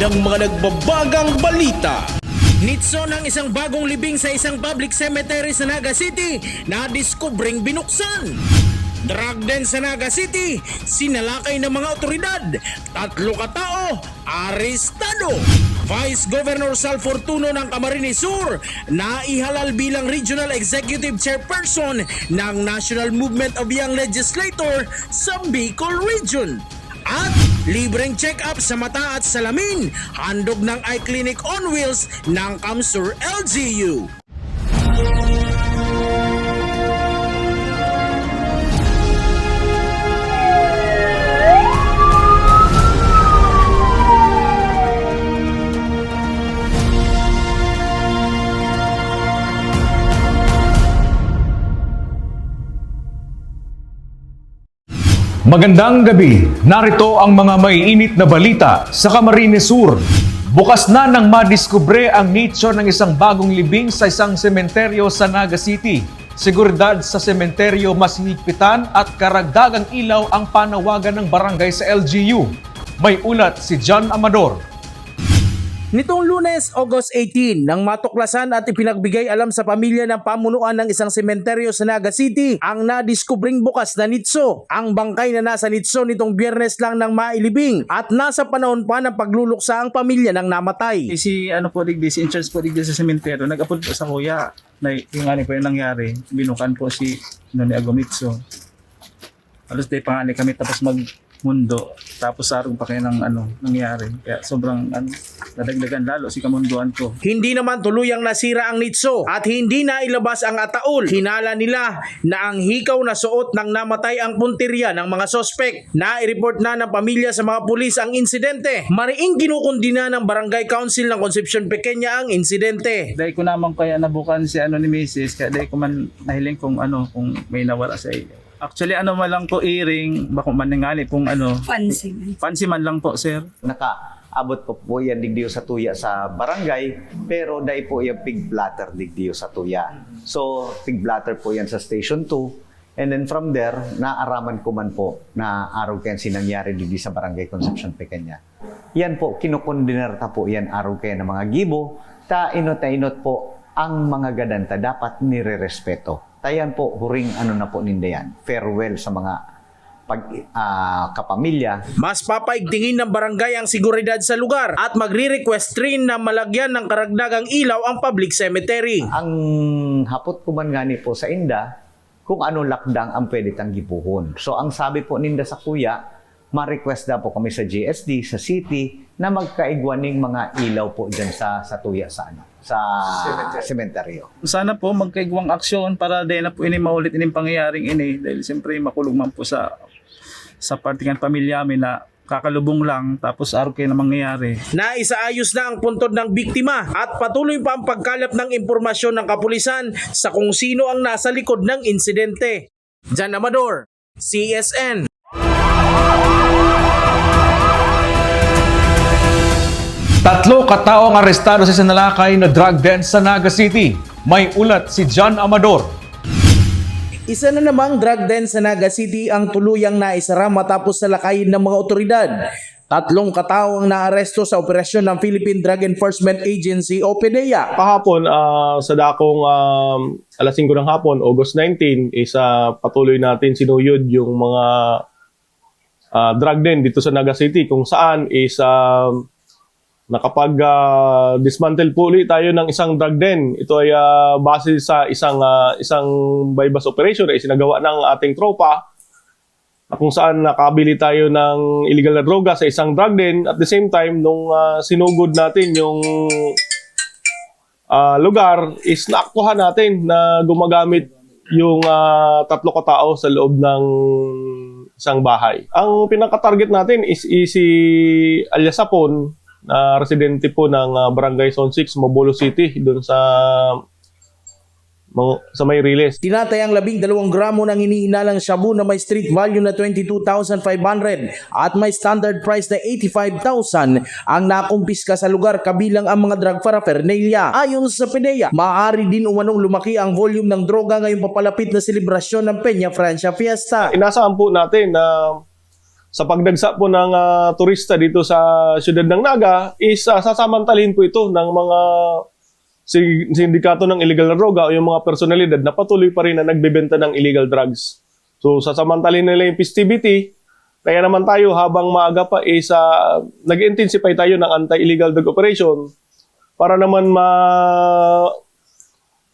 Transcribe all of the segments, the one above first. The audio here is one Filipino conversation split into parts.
ng mga nagbabagang balita. Nitso ng isang bagong libing sa isang public cemetery sa Naga City na diskubring binuksan. Drug den sa Naga City, sinalakay ng mga otoridad. Tatlo katao, arestado. Vice Governor Sal Fortuno ng Camarines Sur na ihalal bilang Regional Executive Chairperson ng National Movement of Young Legislator sa Bicol Region. At libreng check-up sa mata at salamin, handog ng eye clinic on wheels ng Kamsur LGU. Magandang gabi. Narito ang mga maiinit na balita sa Camarines Sur. Bukas na nang madiskubre ang nicho ng isang bagong libing sa isang sementeryo sa Naga City. Seguridad sa sementeryo mas higpitan at karagdagang ilaw ang panawagan ng barangay sa LGU. May ulat si John Amador. Nitong lunes, August 18, nang matuklasan at ipinagbigay alam sa pamilya ng pamunuan ng isang sementeryo sa Naga City ang nadiskubring bukas na nitso. Ang bangkay na nasa nitso nitong biyernes lang ng mailibing at nasa panahon pa ng pagluluksa ang pamilya ng namatay. Eh, si ano po digdi, si insurance po digdi sa sementeryo, nag-upload po sa kuya na yung ano po yung nangyari, binukan po si Noni Agomitso. Halos day pangani kami tapos magmundo, tapos sarong pa kayo ng ano, nangyari. Kaya sobrang ano, nadagdagan lalo si kamunduan ko. Hindi naman tuluyang nasira ang nitso at hindi na ilabas ang ataol. Hinala nila na ang hikaw na suot ng namatay ang puntirya ng mga sospek. Na-report na ng pamilya sa mga pulis ang insidente. Mariing kinukundina ng Barangay Council ng Concepcion Pequeña ang insidente. Dahil ko naman kaya nabukan si ano ni Mrs. Kaya dahil ko man nahiling kung ano, kung may nawala sa iyo. Actually, ano man lang po earring, bako man ningali kung ano, Pansin. fancy man lang po, sir. nakaabot po po yan digdiyo sa tuya sa barangay pero dai po yung pig blatter digdiyo sa tuya. So pig blatter po yan sa station 2 and then from there naaraman ko man po na araw kayan sinangyari digdi sa barangay Concepcion Pequeña. Yan po kinukondinerta po yan araw kaya ng mga gibo ta inot na inot po ang mga gadanta dapat nire-respeto. Tayan po huring ano na po ninda yan. Farewell sa mga pag ah, kapamilya Mas papaigtingin ng barangay ang seguridad sa lugar at magre-request rin na malagyan ng karagdagang ilaw ang public cemetery. ang hapot ko man gani po sa inda kung ano lakdang ang pwede tang gipuhon. So ang sabi po ninda sa kuya, ma-request na po kami sa GSD, sa city, na magkaigwaning mga ilaw po dyan sa, sa tuya sa ano, sa sementeryo. Sana po magkaigwang aksyon para dahil na po ini maulit ining pangyayaring ini dahil siyempre makulong man po sa sa partingan pamilya amin na kakalubong lang tapos araw kayo na mangyayari. Naisaayos na ang puntod ng biktima at patuloy pa ang pagkalap ng impormasyon ng kapulisan sa kung sino ang nasa likod ng insidente. Jan Amador, CSN. Tatlo katao ang arestado sa sinalakay na drug den sa Naga City. May ulat si John Amador. Isa na namang drug den sa Naga City ang tuluyang naisara matapos salakayin ng mga otoridad. Tatlong katao ang naaresto sa operasyon ng Philippine Drug Enforcement Agency o PDEA. kahapon ah, sa dakong um, alas 5 ng hapon, August 19, is ah, patuloy natin sinuyod yung mga ah, drug den dito sa Naga City kung saan is um, nakapag ah, dismantle po ulit tayo ng isang drug den. Ito ay ah, base sa isang ah, isang bypass operation na isinagawa ng ating tropa na kung saan nakabili tayo ng illegal na droga sa isang drug den at the same time nung ah, sinugod natin yung ah, lugar is naaktuhan natin na gumagamit yung ah, tatlo katao sa loob ng isang bahay. Ang pinaka-target natin is, is si alias Sapon na residente po ng ah, Barangay Zone 6, Mobolo City doon sa sa Mayriles. Tinatayang labing dalawang gramo ng hinihinalang shabu na may street value na 22,500 at may standard price na 85,000 ang nakumpiska sa lugar kabilang ang mga drug paraphernalia. Ayon sa PDEA, maaari din umanong lumaki ang volume ng droga ngayong papalapit na selebrasyon ng Peña Francia Fiesta. Inaasahan po natin na sa pagdagsa po ng ah, turista dito sa siyudad ng Naga is uh, sasamantalin po ito ng mga si- sindikato ng illegal droga o yung mga personalidad na patuloy pa rin na nagbebenta ng illegal drugs. So sasamantalin nila yung festivity, kaya naman tayo habang maaga pa is uh, nag-intensify tayo ng anti-illegal drug operation para naman ma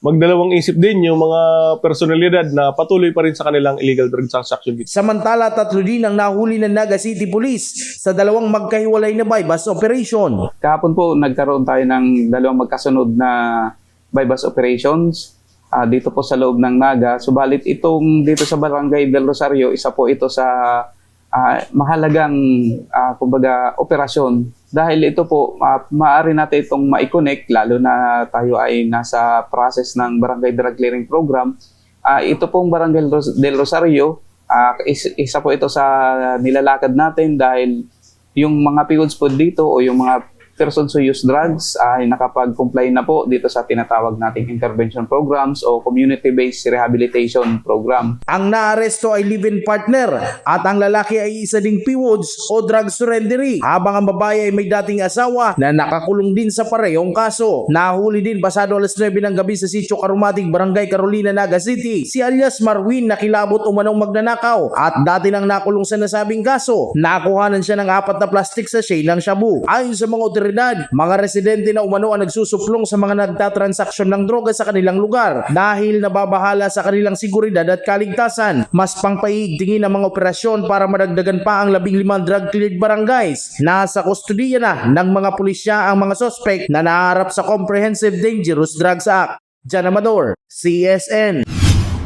magdalawang isip din yung mga personalidad na patuloy pa rin sa kanilang illegal drug transaction. Samantala, tatlo din ang nahuli ng Naga City Police sa dalawang magkahiwalay na bypass operation. Kahapon po nagkaroon tayo ng dalawang magkasunod na bypass operations ah, dito po sa loob ng Naga. Subalit itong dito sa Barangay del Rosario, isa po ito sa ah, mahalagang ah, kumbaga operasyon dahil ito po ma- maaari natin itong ma-connect lalo na tayo ay nasa process ng Barangay Drug Clearing Program. Ah, ito pong Barangay del Rosario, ah, is- isa po ito sa nilalakad natin dahil yung mga PODs po dito o yung mga persons who use drugs ay nakapag-comply na po dito sa tinatawag nating intervention programs o community-based rehabilitation program. Ang naaresto ay live-in partner at ang lalaki ay isa ding PWODs o drug surrendery habang ang babae ay may dating asawa na nakakulong din sa parehong kaso. Nahuli din pasado alas 9 ng gabi sa Sitio Karumating Barangay Carolina, Naga City si alias Marwin na kilabot umanong magnanakaw at dati nang nakulong sa nasabing kaso. Nakuhanan siya ng apat na plastic sachet ng shabu. Ayon sa mga otoridad, mga residente na umano ang nagsusuplong sa mga nagtatransaksyon ng droga sa kanilang lugar dahil nababahala sa kanilang seguridad at kaligtasan. Mas pangpaigtingin ang mga operasyon para madagdagan pa ang labing limang drug cleared barangays. Nasa kustudiya na ng mga pulisya ang mga sospek na naharap sa Comprehensive Dangerous Drugs Act. Jan Amador, CSN.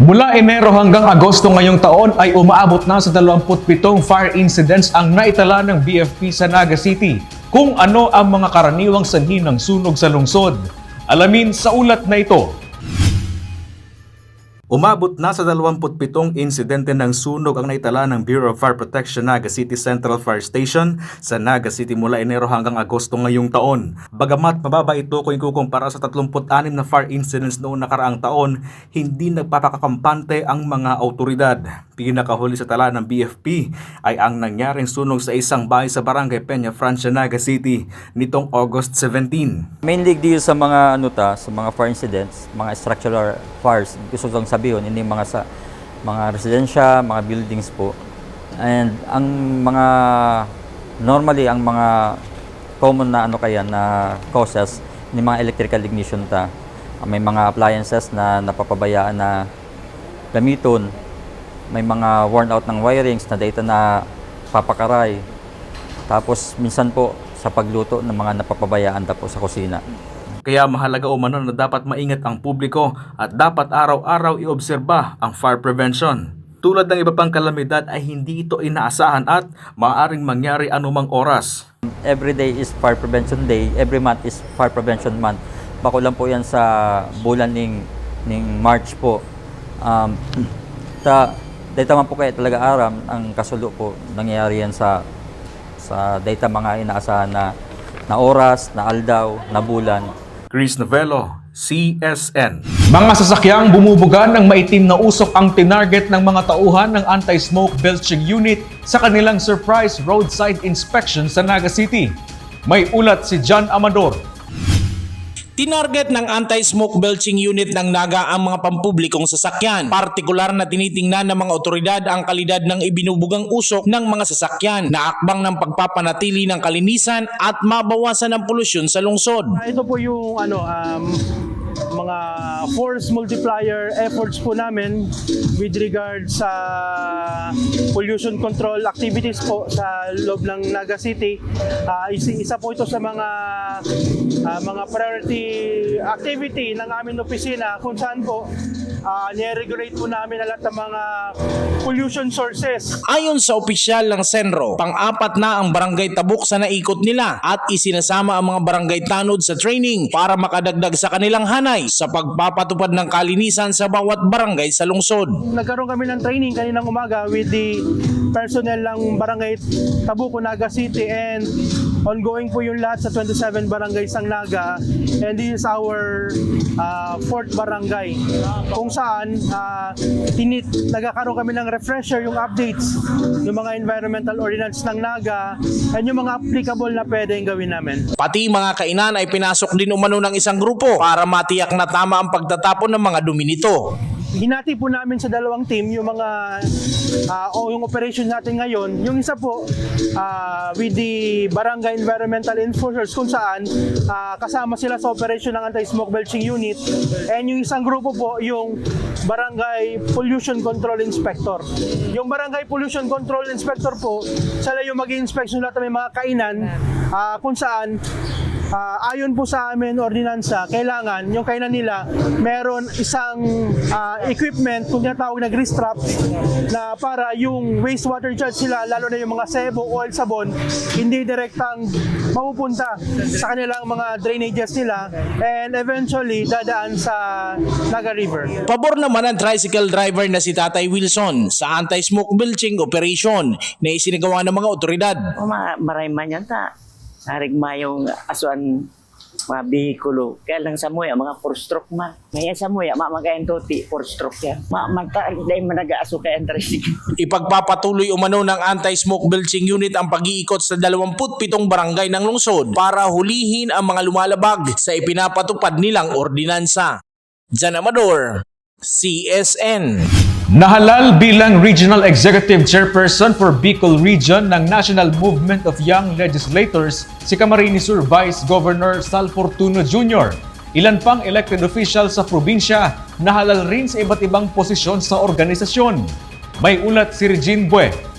Mula Enero hanggang Agosto ngayong taon ay umaabot na sa 27 fire incidents ang naitala ng BFP sa Naga City. Kung ano ang mga karaniwang sanhi ng sunog sa lungsod. Alamin sa ulat na ito. Umabot na sa 27 insidente ng sunog ang naitala ng Bureau of Fire Protection Naga City Central Fire Station sa Naga City mula Enero hanggang Agosto ngayong taon. Bagamat mababa ito kung ikukumpara sa 36 na fire incidents noong nakaraang taon, hindi nagpapakakampante ang mga autoridad. Pinakahuli sa tala ng BFP ay ang nangyaring sunog sa isang bahay sa Barangay Peña Francia, Naga City nitong August 17. Mainly dito sa mga ano ta, sa mga fire incidents, mga structural fires, gusto ko lang sabihin, hindi mga sa mga residensya, mga buildings po. And ang mga normally ang mga common na ano kaya na causes ni mga electrical ignition ta. May mga appliances na napapabayaan na gamiton. May mga worn out ng wirings na data na papakaray. Tapos minsan po sa pagluto ng mga napapabayaan ta po sa kusina. Kaya mahalaga umano na dapat maingat ang publiko at dapat araw-araw iobserba ang fire prevention. Tulad ng iba pang kalamidad ay hindi ito inaasahan at maaaring mangyari anumang oras. Every day is Fire Prevention Day. Every month is Fire Prevention Month. Bako lang po yan sa bulan ning, ning March po. Um, ta, data man po kaya talaga aram ang kasulo po nangyayari yan sa sa data mga inaasahan na na oras, na aldaw, na bulan. Chris Novello, CSN. Mga sasakyang bumubuga ng maitim na usok ang tinarget ng mga tauhan ng anti-smoke belching unit sa kanilang surprise roadside inspection sa Naga City. May ulat si John Amador. Tinarget ng anti-smoke belching unit ng Naga ang mga pampublikong sasakyan. Partikular na tinitingnan ng mga otoridad ang kalidad ng ibinubugang usok ng mga sasakyan na akbang ng pagpapanatili ng kalinisan at mabawasan ang polusyon sa lungsod. Ito po yung ano um, mga force multiplier efforts po namin with regard sa pollution control activities po sa loob ng Naga City. Ah, isa, isa po ito sa mga ah, mga priority activity ng aming opisina kung saan po uh, regulate po namin lahat ng mga pollution sources Ayon sa opisyal ng Senro, pang-apat na ang barangay Tabuk sa naikot nila at isinasama ang mga barangay tanod sa training para makadagdag sa kanilang hanay sa pagpapatupad ng kalinisan sa bawat barangay sa lungsod. nagkaroon kami ng training kaninang umaga with the personnel ng Barangay Tabuco, Naga City and ongoing po yung lahat sa 27 barangays ng Naga and this is our uh, fourth barangay kung saan uh, tinit, nagkakaroon kami ng refresher yung updates yung mga environmental ordinance ng Naga and yung mga applicable na pwedeng gawin namin. Pati mga kainan ay pinasok din umano ng isang grupo para matiyak na tama ang pagtatapon ng mga dumi nito. Hinati po namin sa dalawang team yung mga ah, o yung operation natin ngayon. Yung isa po ah, with the Barangay Environmental Enforcers kung saan ah, kasama sila sa operation ng Anti-Smoke Belching Unit and yung isang grupo po yung Barangay Pollution Control Inspector. Yung Barangay Pollution Control Inspector po, sila yung mag-inspection lahat ng mga kainan ah, kung saan Ah, ayon po sa amin ordinansa, kailangan yung kainan nila meron isang ah, equipment kung tinatawag na grease trap na para yung wastewater charge sila lalo na yung mga sebo, oil, sabon hindi direktang mapupunta sa kanilang mga drainages nila and eventually dadaan sa Naga River. Pabor naman ang tricycle driver na si Tatay Wilson sa anti-smoke belching operation na isinagawa ng mga otoridad. O mga maray man yan ta. Narig mayong asuan mga bihikulo. Kaya lang sa muya, mga four stroke man. Ngayon sa muya, mamagayan toti, four stroke yan. Ma magta, dahil man nag-aaso kaya ang tricycle. Ipagpapatuloy umano ng anti-smoke belching unit ang pag-iikot sa 27 barangay ng lungsod para hulihin ang mga lumalabag sa ipinapatupad nilang ordinansa. Jan Amador, CSN. Nahalal bilang Regional Executive Chairperson for Bicol Region ng National Movement of Young Legislators si Camarines Sur Vice Governor Sal Fortuno Jr. Ilan pang elected official sa probinsya nahalal rin sa iba't ibang posisyon sa organisasyon. May ulat si Regine Bue.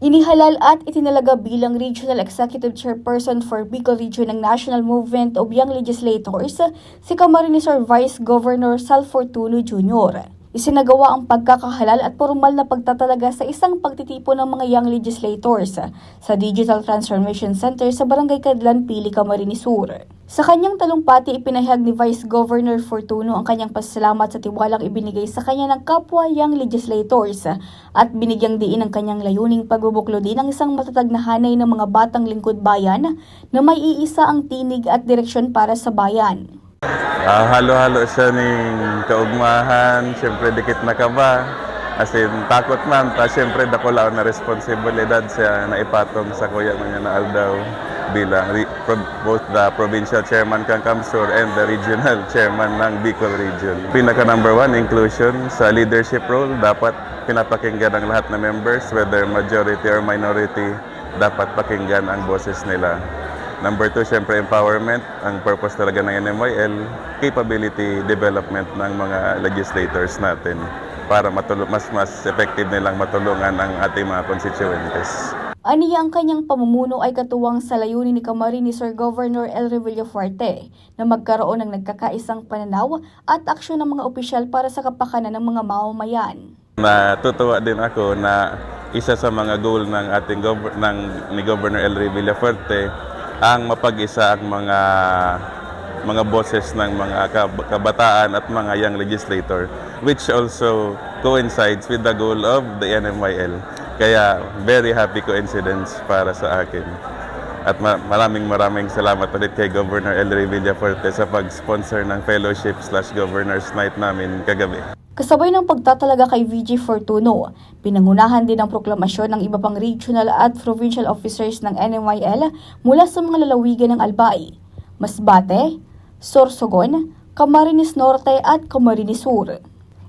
Inihalal at itinalaga bilang Regional Executive Chairperson for Bicol Region ng National Movement of Young Legislators si Camarines Sur Vice Governor Sal Fortuno Jr. Isinagawa ang pagkakahalal at formal na pagtatalaga sa isang pagtitipon ng mga young legislators sa Digital Transformation Center sa Barangay Kadlan, Pili, Camarines Sur. Sa kanyang talumpati, ipinahayag ni Vice Governor Fortuno ang kanyang pasalamat sa tiwalang ibinigay sa kanya ng kapwa young legislators at binigyang diin ang kanyang layuning pagbubuklo din ng isang matatag na hanay ng mga batang lingkod bayan na may iisa ang tinig at direksyon para sa bayan. Ah, halo-halo siya ning kaugmahan, siyempre dikit na kaba. As in, takot man, ta siyempre dako na responsibilidad siya na ipatong sa kuya man niya na Aldaw bilang pro- both the provincial chairman kang Kamsur and the regional chairman ng Bicol region. Pinaka number one, inclusion sa leadership role. Dapat pinapakinggan ang lahat na members, whether majority or minority, dapat pakinggan ang boses nila. Number two, syempre empowerment. Ang purpose talaga ng NMYL, capability development ng mga legislators natin para matulong, mas mas effective nilang matulungan ang ating mga constituents. Aniya ang kanyang pamumuno ay katuwang sa layunin ni Camarines Sir Governor El Revilla Fuerte na magkaroon ng nagkakaisang pananaw at aksyon ng mga opisyal para sa kapakanan ng mga mamamayan. Natutuwa din ako na isa sa mga goal ng ating gov- ng, ni Governor El Revilla Fuerte ang mapag-isa ang mga mga boses ng mga kab- kabataan at mga young legislator which also coincides with the goal of the NMYL. Kaya very happy coincidence para sa akin. At ma- maraming maraming salamat ulit kay Governor El Revilla Fuerte sa pag-sponsor ng fellowship slash Governor's Night namin kagabi. Kasabay ng pagtatalaga kay VG Fortuno, pinangunahan din ang proklamasyon ng iba pang regional at provincial officers ng NMYL mula sa mga lalawigan ng Albay, Masbate, Sorsogon, Camarines Norte at Camarines Sur.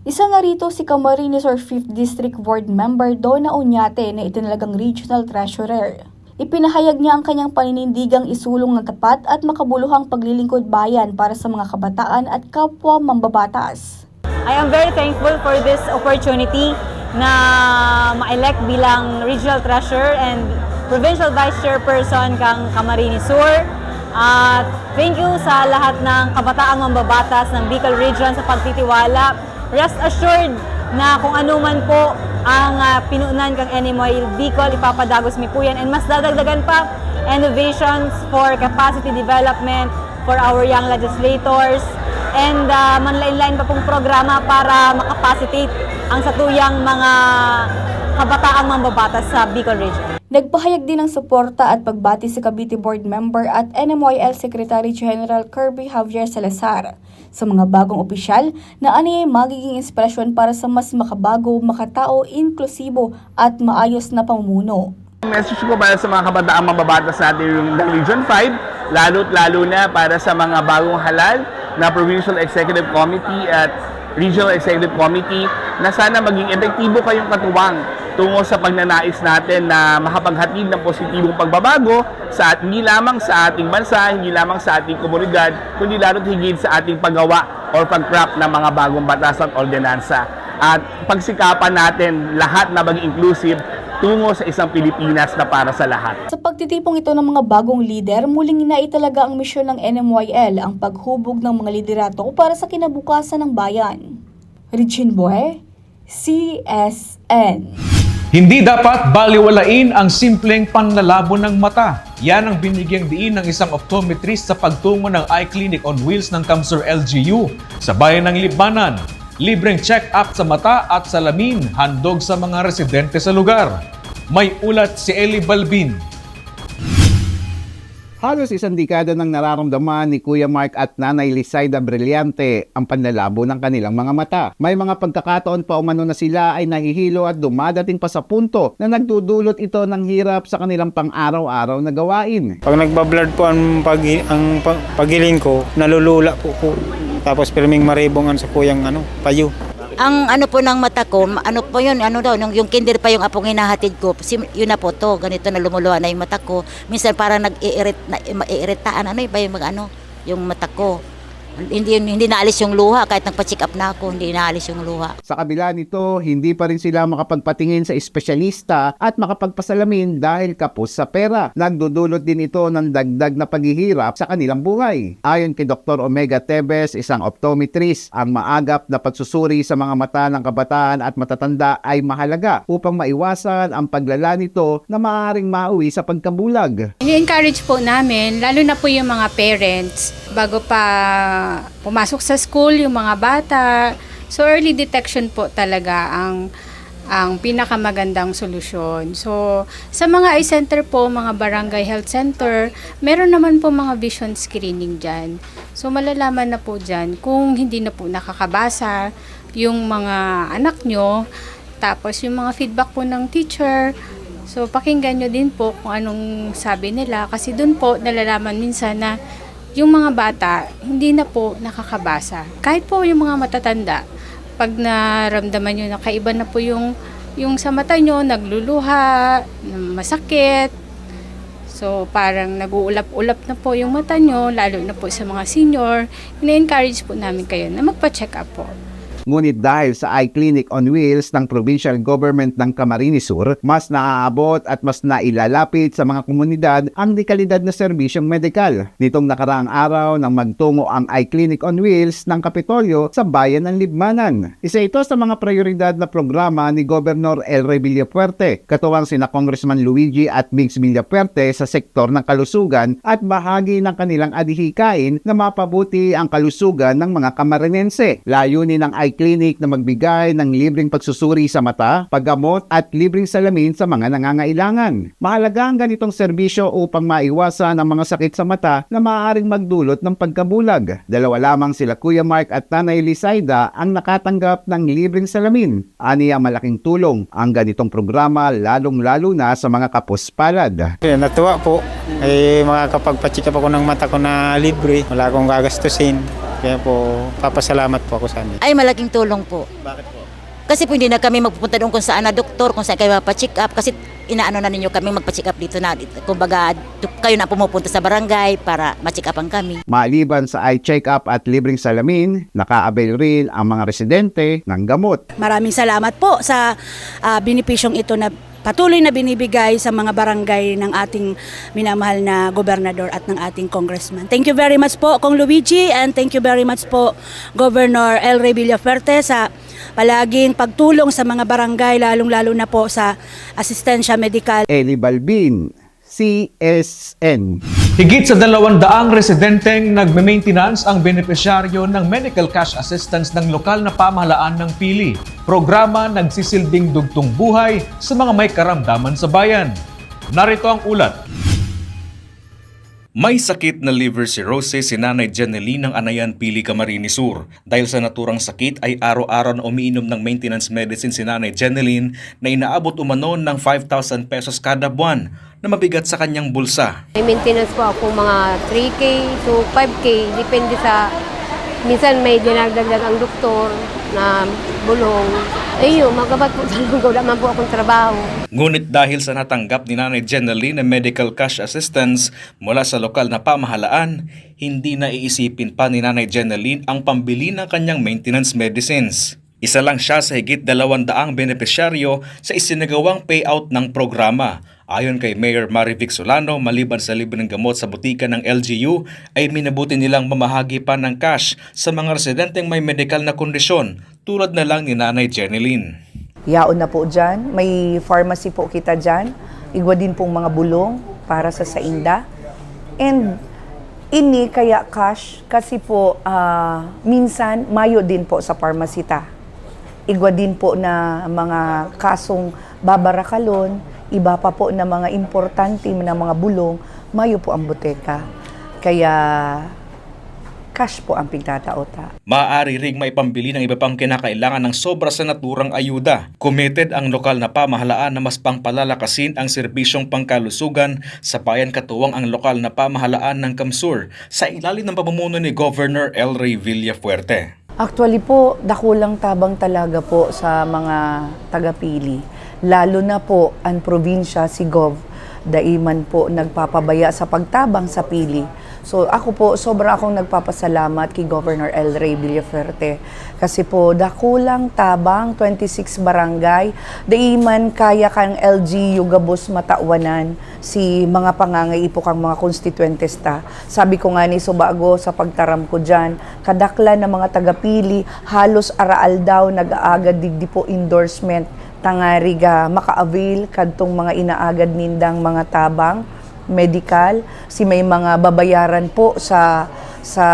Isa na rito si Camarines Sur 5th District Board Member Donna Oñate na itinalagang Regional Treasurer. Ipinahayag niya ang kanyang paninindigang isulong ng tapat at makabuluhang paglilingkod bayan para sa mga kabataan at kapwa mambabatas. I am very thankful for this opportunity na ma-elect bilang Regional Treasurer and Provincial Vice Chairperson kang Camarines Sur. At thank you sa lahat ng kabataang mambabatas ng Bicol Region sa pagtitiwala. Rest assured na kung ano man po ang uh, pinuunan kang NMY Bicol, ipapadagos mi po yan. And mas dadagdagan pa innovations for capacity development for our young legislators and uh, manlain-lain pa pong programa para makapacitate ang satuyang mga kabataang mambabatas sa Bicol Region. Nagpahayag din ng suporta at pagbati si Cavite Board Member at NMYL Secretary General Kirby Javier Salazar sa mga bagong opisyal na aniyay magiging inspirasyon para sa mas makabago, makatao, inklusibo at maayos na pamumuno. message ko para sa mga kabataang mababatas natin ng Region 5, lalo't lalo na para sa mga bagong halal na Provincial Executive Committee at Regional Executive Committee na sana maging epektibo kayong katuwang tungo sa pagnanais natin na makapaghatid ng positibong pagbabago sa at hindi lamang sa ating bansa, hindi lamang sa ating komunidad, kundi lalo't higit sa ating paggawa or pag-craft ng mga bagong batas at ordinansa. At pagsikapan natin lahat na maging inclusive tungo sa isang Pilipinas na para sa lahat. Sa pagtitipong ito ng mga bagong lider, muling inaitalaga ang misyon ng NMYL ang paghubog ng mga liderato para sa kinabukasan ng bayan. Regine Boy, CSN. Hindi dapat baliwalain ang simpleng panlalabo ng mata. Yan ang binigyang diin ng isang optometrist sa pagtungo ng eye clinic on wheels ng Kamsur LGU sa bayan ng Libmanan. Libreng check-up sa mata at salamin handog sa mga residente sa lugar. May ulat si Eli Balbin. Halos isang dekada nang nararamdaman ni Kuya Mark at Nanay Lisaida Brillante ang panlalabo ng kanilang mga mata. May mga pagkakataon pa umano na sila ay nahihilo at dumadating pa sa punto na nagdudulot ito ng hirap sa kanilang pang-araw-araw na gawain. Pag nagbablard po ang, pag, ang pag, pagiling ko, nalulula po po. Tapos pirming maribong sa kuyang ano, payo. Ang ano po ng mata ko, ano po yun, ano daw, yung kinder pa yung apong hinahatid ko, yun na po to, ganito na lumuluwa na yung mata ko. Minsan parang nag-iirit, na, maiiritaan, ano ba yung mag ano, yung mata ko. Hindi, hindi naalis yung luha, kahit nagpa-check up na ako, hindi naalis yung luha. Sa kabila nito, hindi pa rin sila makapagpatingin sa espesyalista at makapagpasalamin dahil kapos sa pera. Nagdudulot din ito ng dagdag na paghihirap sa kanilang buhay. Ayon kay Dr. Omega Tebes, isang optometrist, ang maagap na pagsusuri sa mga mata ng kabataan at matatanda ay mahalaga upang maiwasan ang paglala nito na maaaring mauwi sa pagkabulag. Ini-encourage po namin, lalo na po yung mga parents, bago pa pumasok sa school yung mga bata. So early detection po talaga ang ang pinakamagandang solusyon. So, sa mga eye center po, mga barangay health center, meron naman po mga vision screening dyan. So, malalaman na po dyan kung hindi na po nakakabasa yung mga anak nyo, tapos yung mga feedback po ng teacher, So, pakinggan nyo din po kung anong sabi nila kasi doon po nalalaman minsan na yung mga bata hindi na po nakakabasa. Kahit po yung mga matatanda, pag naramdaman nyo na kaiba na po yung, yung sa mata nyo, nagluluha, masakit, So, parang nag-uulap-ulap na po yung mata nyo, lalo na po sa mga senior. Ina-encourage po namin kayo na magpa-check up po. Ngunit dahil sa eye clinic on wheels ng provincial government ng Camarines Sur, mas naaabot at mas nailalapit sa mga komunidad ang dekalidad na serbisyong medikal. Nitong nakaraang araw nang magtungo ang eye clinic on wheels ng Kapitolyo sa bayan ng Libmanan. Isa ito sa mga prioridad na programa ni Governor El Rey Villapuerte, katuwang sina Congressman Luigi at Migs Villapuerte sa sektor ng kalusugan at bahagi ng kanilang adhikain na mapabuti ang kalusugan ng mga Kamarinense. Layunin ng eye clinic na magbigay ng libreng pagsusuri sa mata, paggamot at libreng salamin sa mga nangangailangan. Mahalaga ang ganitong serbisyo upang maiwasan ang mga sakit sa mata na maaaring magdulot ng pagkabulag. Dalawa lamang sila Kuya Mark at Nanay Lisaida ang nakatanggap ng libreng salamin. Ani ang malaking tulong ang ganitong programa lalong-lalo na sa mga kapuspalad. Kaya natuwa po, eh, makakapagpa-check up ako ng mata ko na libre. Wala akong gagastusin. Kaya po, papasalamat po ako sa amin. Ay, malaking tulong po. Bakit po? Kasi po hindi na kami magpupunta doon kung saan na doktor, kung saan kayo mapacheck up. Kasi inaano na ninyo kami magpa-check up dito na. Kumbaga, kayo na pumupunta sa barangay para ma-check upan kami. Maliban sa eye check-up at libreng salamin, naka-avail rin ang mga residente ng gamot. Maraming salamat po sa uh, benepisyong ito na patuloy na binibigay sa mga barangay ng ating minamahal na gobernador at ng ating congressman. Thank you very much po, Kong Luigi, and thank you very much po, Governor El Rey Villaferte, sa palaging pagtulong sa mga barangay, lalong-lalo na po sa asistensya medikal. Eli Balbin, CSN. Higit sa dalawang daang residenteng nagme-maintenance ang benepisyaryo ng medical cash assistance ng lokal na pamahalaan ng Pili. Programa nagsisilbing dugtong buhay sa mga may karamdaman sa bayan. Narito ang ulat. May sakit na liver cirrhosis si Nanay Janeline ng Anayan Pili Camarines Sur. Dahil sa naturang sakit ay araw-araw na umiinom ng maintenance medicine si Nanay Janeline na inaabot umano ng 5,000 pesos kada buwan na mabigat sa kanyang bulsa. May maintenance po ako mga 3K to 5K, depende sa, minsan may dinagdagdag ang doktor na bulong. Ayun, magabat po talaga, wala man po akong trabaho. Ngunit dahil sa natanggap ni Nanay Janeline na medical cash assistance mula sa lokal na pamahalaan, hindi na iisipin pa ni Nanay Janeline ang pambili ng kanyang maintenance medicines. Isa lang siya sa higit dalawang daang benepisyaryo sa isinagawang payout ng programa. Ayon kay Mayor Marivic Solano, maliban sa libreng gamot sa butika ng LGU, ay minabuti nilang mamahagi pa ng cash sa mga residenteng may medical na kondisyon tulad na lang ni Nanay Janeline. Yaon na po dyan. May pharmacy po kita dyan. Igwa din pong mga bulong para sa sainda. And ini kaya cash kasi po ah, minsan mayo din po sa pharmacy ta. Igwa din po na mga kasong babarakalon, iba pa po na mga importante na mga bulong, mayo po ang buteka. Kaya cash po ang pigtataota. Maaari ring maipambili ng iba pang kinakailangan ng sobra sa naturang ayuda. Committed ang lokal na pamahalaan na mas pangpalalakasin ang serbisyong pangkalusugan sa bayan katuwang ang lokal na pamahalaan ng Kamsur sa ilalim ng pamumuno ni Governor El Rey Villafuerte. Actually po, dakulang tabang talaga po sa mga tagapili. Lalo na po ang probinsya, si Gov, daiman po nagpapabaya sa pagtabang sa pili. So ako po, sobra akong nagpapasalamat kay Governor El Rey Villafuerte. Kasi po, dakulang tabang, 26 barangay, daiman kaya kang LGU gabos matawanan si mga pangangaipo kang mga constituentes ta. Sabi ko nga ni Subago sa pagtaram ko dyan, kadakla ng mga tagapili, halos araal daw nag-aagad digdi po endorsement tangariga maka-avail kadtong mga inaagad nindang mga tabang medical si may mga babayaran po sa sa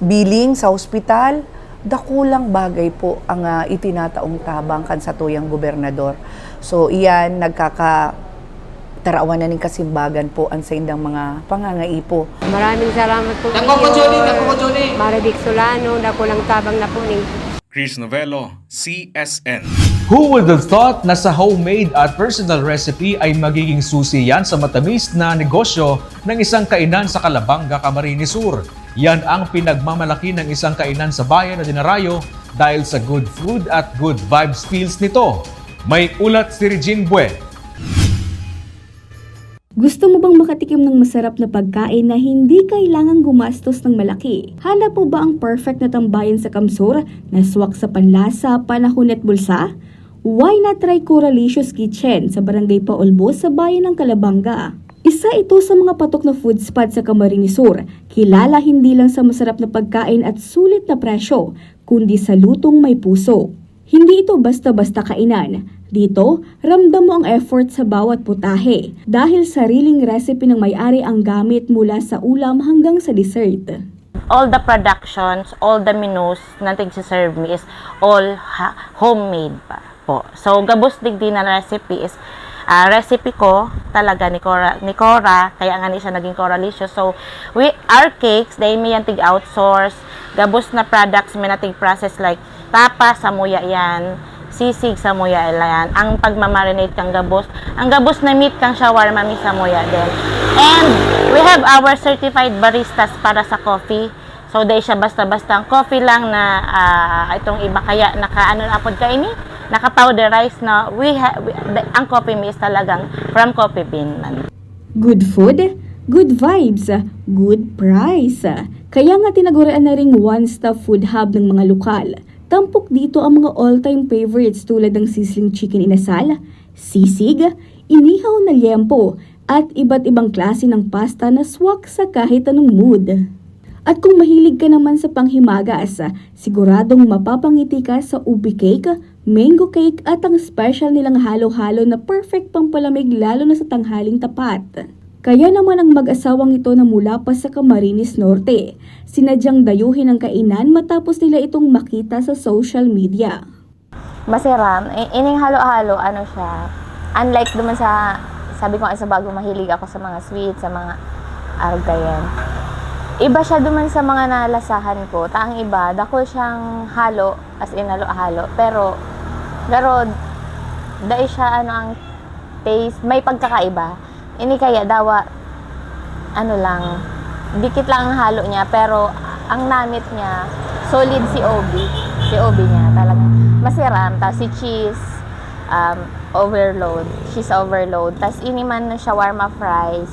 billing sa ospital dakulang bagay po ang ah, itinataong tabang kan sa tuyang gobernador so iyan nagkaka tarawan na ning kasimbagan po ang sa indang mga pangangaipo Maraming salamat po. Dako ko, Johnny, dako ko, Johnny. Marivic Solano, dako lang tabang na po ning Chris Novello, CSN. Who would have thought na sa homemade at personal recipe ay magiging susi yan sa matamis na negosyo ng isang kainan sa Calabanga, Camarines Sur. Yan ang pinagmamalaki ng isang kainan sa bayan na Dinarayo dahil sa good food at good vibes feels nito. May ulat si Regine Bue. Gusto mo bang makatikim ng masarap na pagkain na hindi kailangang gumastos ng malaki? Hanap mo ba ang perfect na tambayan sa Kamsur na swak sa panlasa, panahon at bulsa? Why not try Coralicious Kitchen sa Barangay Paulbo sa bayan ng Calabanga? Isa ito sa mga patok na food spot sa Camarines Sur. Kilala hindi lang sa masarap na pagkain at sulit na presyo, kundi sa lutong may puso. Hindi ito basta-basta kainan. Dito, ramdam mo ang effort sa bawat putahe dahil sariling recipe ng may-ari ang gamit mula sa ulam hanggang sa dessert. all the productions, all the menus na serve me is all homemade pa po. So, gabos digdi na recipe is ah, recipe ko talaga ni Cora, ni Cora kaya nga ni siya naging Coralicious. So, we, our cakes, they may yan tig outsource, gabos na products may natig process like tapa, samuya yan, sisig samuya yan. Ang pagmamarinate kang gabos, ang gabos na meat kang shawarma mi samuya din. And we have our certified baristas para sa coffee. So, dahil siya basta-basta ang coffee lang na ah, itong iba kaya naka ano na apod ka ini? Naka-powderize na we, ha, we the- ang coffee mi is talagang from coffee bean man. Good food, good vibes, good price. Kaya nga tinagurian na ring one-stop food hub ng mga lokal. Tampok dito ang mga all-time favorites tulad ng sizzling chicken inasal, sisig, inihaw na liempo, at iba't ibang klase ng pasta na swak sa kahit anong mood. At kung mahilig ka naman sa panghimagas, siguradong mapapangiti ka sa ubi cake, mango cake at ang special nilang halo-halo na perfect pampalamig lalo na sa tanghaling tapat. Kaya naman ang mag-asawang ito na mula pa sa Camarines Norte, sinadyang dayuhin ang kainan matapos nila itong makita sa social media. Masiram. Ining halo-halo, ano siya, unlike naman sa sabi ko sa bago mahilig ako sa mga sweet, sa mga argayan. Iba siya duman sa mga nalasahan ko. Taang iba, dako siyang halo, as in halo-halo. Pero, pero, dahil siya ano ang taste, may pagkakaiba. Ini kaya dawa, ano lang, dikit lang ang halo niya, pero ang namit niya, solid si Obi. Si Obi niya, talagang masiram. Tapos si cheese, um, overload. Cheese overload. Tapos ini man na shawarma fries.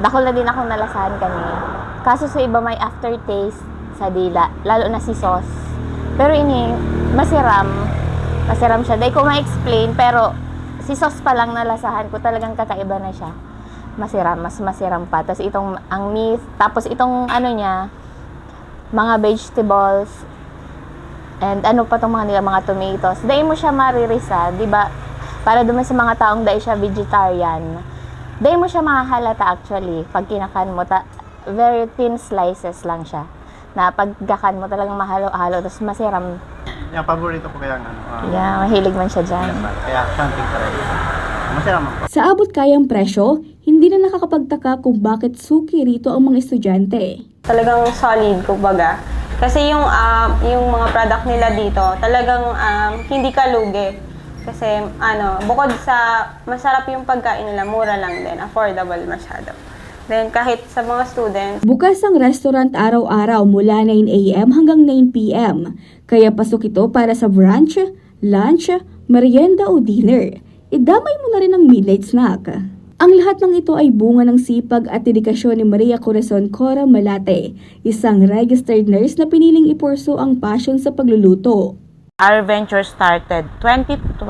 Dako na din ako nalasahan kani. Kaso sa iba may aftertaste sa dila, lalo na si sauce. Pero ini, masiram. Masiram siya. Dahil ko ma-explain, pero si sauce pa lang nalasahan ko, talagang kakaiba na siya. Masiram, mas masiram pa. Tapos itong, ang meat, tapos itong ano niya, mga vegetables, and ano pa tong mga nila, mga tomatoes. Dahil mo siya maririsa, di ba? Para duman sa mga taong dahil siya vegetarian. Dahil mo siya makahalata actually, pag kinakan mo, ta- very thin slices lang siya. Na pagkakan mo talagang mahalo-halo, tapos masiram. Yung paborito ko kaya ano. ah, Yeah, mahilig man siya dyan. Kaya something talaga. Masarap man po. Sa abot kayang presyo, hindi na nakakapagtaka kung bakit suki rito ang mga estudyante. talagang solid kumbaga. Kasi yung ah, yung mga product nila dito, talagang um, hindi ka lugi. Kasi ano, bukod sa masarap yung pagkain nila, mura lang din, affordable masyado. Then kahit sa mga students, Bukas ang restaurant araw-araw mula 9 a.m. hanggang 9 p.m. Kaya pasok ito para sa brunch, lunch, merienda o dinner. Idamay mo na rin ang midnight snack. Ang lahat ng ito ay bunga ng sipag at dedikasyon ni Maria Corazon Cora Malate, isang registered nurse na piniling ipurso ang passion sa pagluluto. Our venture started 2022.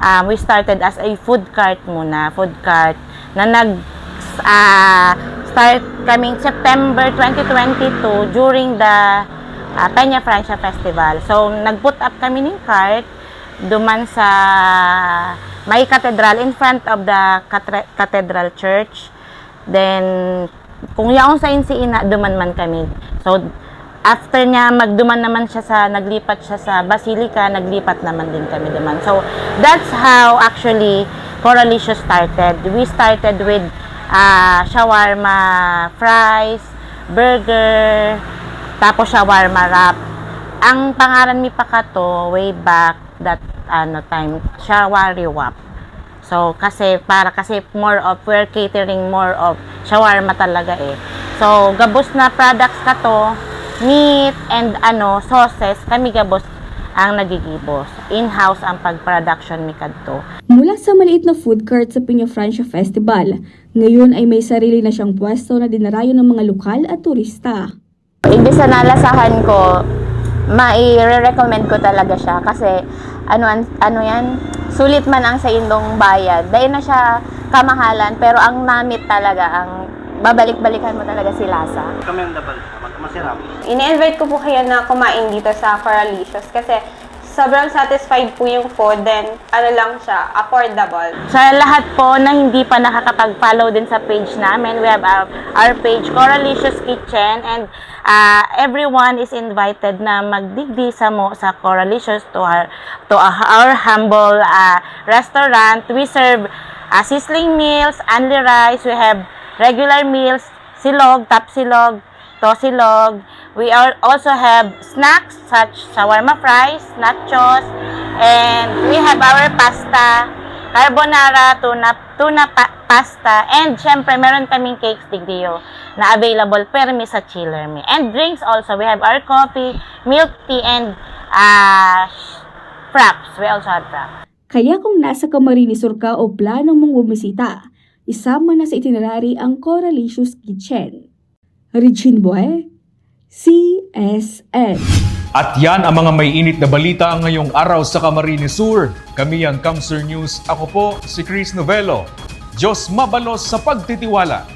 Um, we started as a food cart muna, food cart na nag ah, start kaming September 2022 during the uh, Peña Francia Festival. So, nag-put up kami ng cart duman sa may cathedral in front of the cathedral church. Then, kung yaong sa Insiina, duman man kami. So, after niya magduman naman siya sa naglipat siya sa Basilica, naglipat naman din kami duman. So that's how actually Coralicious started. We started with ah, shawarma fries, burger, tapos shawarma wrap. Ang pangalan mi pa kato way back that ano time, shawari wrap. So, kasi, para kasi more of, we're catering more of shawarma talaga eh. So, gabos na products ka to, meat and ano, sauces, kami gabos ang nagigibos. In-house ang pag-production ni kadto. Mula sa maliit na food cart sa Piña Francia Festival, ngayon ay may sarili na siyang pwesto na dinarayo ng mga lokal at turista. Imbis na nalasahan ko, mai-recommend ko talaga siya kasi ano an- ano yan, sulit man ang sa indong bayad. Dahil na siya kamahalan pero ang namit talaga ang babalik-balikan mo talaga si lasa. Commendable. Masarap. ini-invite ko po kayo na kumain dito sa Coralicious kasi sobrang satisfied po yung food, then ano lang siya, affordable. Sa lahat po na hindi pa nakakapag-follow din sa page namin, we have our, our page, Coralicious Kitchen, and uh, everyone is invited na magdigdi sa mo sa Coralicious to our to our humble uh, restaurant. We serve uh, sizzling meals, only rice, we have regular meals, silog, tap silog, tosilog. We are also have snacks such shawarma fries, nachos, and we have our pasta, carbonara, tuna, tuna pa- pasta, and syempre meron kaming cakes digdiyo na available permi sa chiller me. And drinks also, we have our coffee, milk tea, and uh, fraps. We also have fraps. Kaya kung nasa Camarines Sur ka o planong mong bumisita, isama na sa itinerary ang Coralicious Kitchen. Regine Boy, CSN. At yan ang mga may init na balita ngayong araw sa Camarines Sur. Kami ang Kamsur News. Ako po si Chris Novello. Diyos mabalos sa pagtitiwala.